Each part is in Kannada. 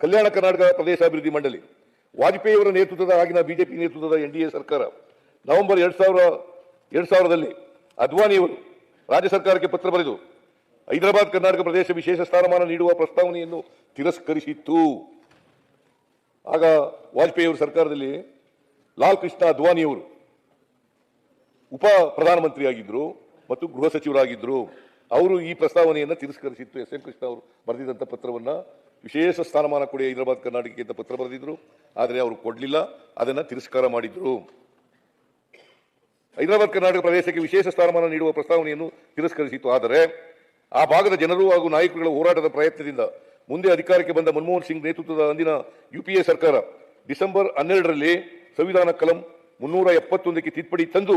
ಕಲ್ಯಾಣ ಕರ್ನಾಟಕ ಪ್ರದೇಶ ಅಭಿವೃದ್ಧಿ ಮಂಡಳಿ ವಾಜಪೇಯಿ ಅವರ ನೇತೃತ್ವದ ಆಗಿನ ಬಿಜೆಪಿ ನೇತೃತ್ವದ ಎನ್ ಡಿ ಎ ಸರ್ಕಾರ, ನವೆಂಬರ್ ಎರಡು ಸಾವಿರ, ಎರಡು ಸಾವಿರದಲ್ಲಿ ಅದ್ವಾನಿಯವರು ರಾಜ್ಯ ಸರ್ಕಾರಕ್ಕೆ ಪತ್ರ ಬರೆದು ಹೈದರಾಬಾದ್ ಕರ್ನಾಟಕ ಪ್ರದೇಶ ವಿಶೇಷ ಸ್ಥಾನಮಾನ ನೀಡುವ ಪ್ರಸ್ತಾವನೆಯನ್ನು ತಿರಸ್ಕರಿಸಿತ್ತು. ಆಗ ವಾಜಪೇಯಿ ಅವರ ಸರ್ಕಾರದಲ್ಲಿ ಲಾಲ್ ಕೃಷ್ಣ ಅದ್ವಾನಿಯವರು ಉಪ ಪ್ರಧಾನಮಂತ್ರಿಯಾಗಿದ್ದರು ಮತ್ತು ಗೃಹ ಸಚಿವರಾಗಿದ್ದರು ಅವರು ಈ ಪ್ರಸ್ತಾವನೆಯನ್ನು ತಿರಸ್ಕರಿಸಿತ್ತು. ಎಸ್ ಎಂ ಕೃಷ್ಣ ಅವರು ಬರೆದಿದ್ದಂಥ ಪತ್ರವನ್ನ ವಿಶೇಷ ಸ್ಥಾನಮಾನ ಕೊಡಿ ಹೈದರಾಬಾದ್ ಕರ್ನಾಟಕಕ್ಕೆ ಅಂತ ಪತ್ರ ಬರೆದಿದ್ರು. ಆದರೆ ಅವರು ಕೊಡಲಿಲ್ಲ. ಅದನ್ನು ತಿರಸ್ಕಾರ ಮಾಡಿದ್ರು. ಹೈದರಾಬಾದ್ ಕರ್ನಾಟಕ ಪ್ರದೇಶಕ್ಕೆ ವಿಶೇಷ ಸ್ಥಾನಮಾನ ನೀಡುವ ಪ್ರಸ್ತಾವನೆಯನ್ನು ತಿರಸ್ಕರಿಸಿತು ಆದರೆ ಆ ಭಾಗದ ಜನರು ಹಾಗೂ ನಾಯಕರುಗಳ ಹೋರಾಟದ ಪ್ರಯತ್ನದಿಂದ ಮುಂದೆ ಅಧಿಕಾರಕ್ಕೆ ಬಂದ ಮನಮೋಹನ್ ಸಿಂಗ್ ನೇತೃತ್ವದ ಅಂದಿನ ಯುಪಿಎ ಸರ್ಕಾರ ಡಿಸೆಂಬರ್ ಹನ್ನೆರಡರಲ್ಲಿ ಸಂವಿಧಾನ ಕಲಂ ಮುನ್ನೂರ ಎಪ್ಪತ್ತೊಂದಕ್ಕೆ ತಿದ್ದುಪಡಿ ತಂದು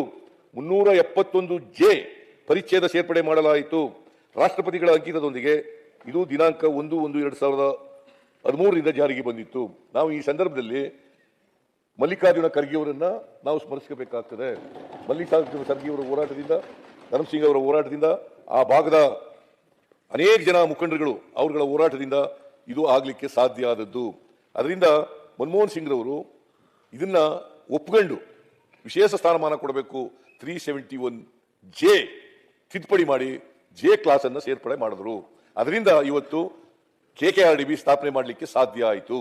ಮುನ್ನೂರ ಎಪ್ಪತ್ತೊಂದು ಜೆ ಪರಿಚ್ಛೇದ ಸೇರ್ಪಡೆ ಮಾಡಲಾಯಿತು. ರಾಷ್ಟ್ರಪತಿಗಳ ಅಂಕಿತದೊಂದಿಗೆ ಇದು ದಿನಾಂಕ ಒಂದು ಒಂದು ಎರಡು ಸಾವಿರದ ಹದಿಮೂರರಿಂದ ಜಾರಿಗೆ ಬಂದಿತ್ತು. ನಾವು ಈ ಸಂದರ್ಭದಲ್ಲಿ ಮಲ್ಲಿಕಾರ್ಜುನ ಖರ್ಗೆಯವರನ್ನ ನಾವು ಸ್ಮರಿಸಬೇಕಾಗ್ತದೆ ಮಲ್ಲಿಕಾರ್ಜುನ ಖರ್ಗೆಯವರ ಹೋರಾಟದಿಂದ ಧರ್ಮಸಿಂಗ್ ಅವರ ಹೋರಾಟದಿಂದ, ಆ ಭಾಗದ ಅನೇಕ ಜನ ಮುಖಂಡರುಗಳು ಅವರುಗಳ ಹೋರಾಟದಿಂದ ಇದು ಆಗಲಿಕ್ಕೆ ಸಾಧ್ಯ ಆದದ್ದು. ಅದರಿಂದ ಮನಮೋಹನ್ ಸಿಂಗ್ ರವರು ಇದನ್ನ ಒಪ್ಕೊಂಡು ವಿಶೇಷ ಸ್ಥಾನಮಾನ ಕೊಡಬೇಕು. ತ್ರೀ ಸೆವೆಂಟಿ ಒನ್ ಜೆ ತಿದ್ದುಪಡಿ ಮಾಡಿ ಜೆ ಕ್ಲಾಸನ್ನು ಸೇರ್ಪಡೆ ಮಾಡಿದ್ರು. ಅದರಿಂದ ಇವತ್ತು K K R D B ಸ್ಥಾಪನೆ ಮಾಡಲಿಕ್ಕೆ ಸಾಧ್ಯ ಆಯಿತು